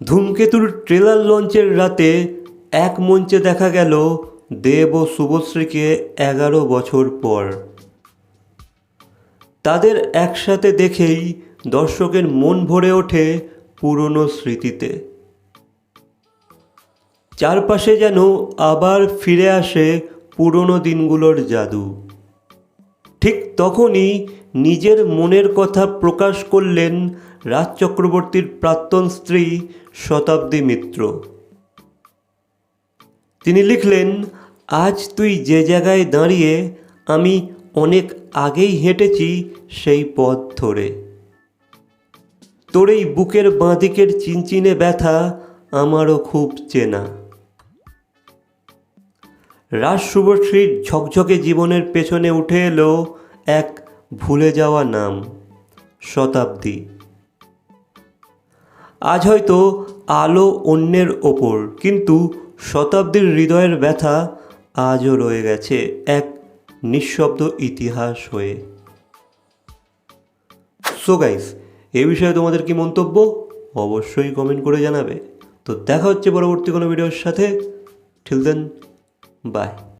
ধূমকেতুর trailer লঞ্চের রাতে এক মঞ্চে দেখা গেল দেব ও শুভশ্রীকে এগারো বছর পর। তাদের একসাথে দেখেই দর্শকের মন ভরে ওঠে পুরনো স্মৃতিতে। চারপাশে যেন আবার ফিরে আসে পুরনো দিনগুলোর জাদু। ঠিক তখনই নিজের মনের কথা প্রকাশ করলেন রাজ চক্রবর্তীর প্রাক্তন স্ত্রী শতাব্দী মিত্র। তিনি লিখলেন, আজ তুই যে জায়গায় দাঁড়িয়ে আমি অনেক আগেই হেঁটেছি সেই পথ ধরে। তোর এই বুকের বাঁদিকের চিনচিনে ব্যথা আমারও খুব চেনা। রাজ শুভশ্রীর ঝকঝকে জীবনের পেছনে উঠে এলো এক ভুলে যাওয়া নাম, শতাব্দী। আজ হয়তো আলো অন্যের ওপর, কিন্তু শতাব্দীর হৃদয়ের ব্যথা আজও রয়ে গেছে এক নিঃশব্দ ইতিহাস হয়ে। সো গাইস এ বিষয়ে তোমাদের কি মন্তব্য? অবশ্যই কমেন্ট করে জানাবে। তো দেখা হচ্ছে পরবর্তী কোনো ভিডিওর সাথে। ঠিক দেন Bye.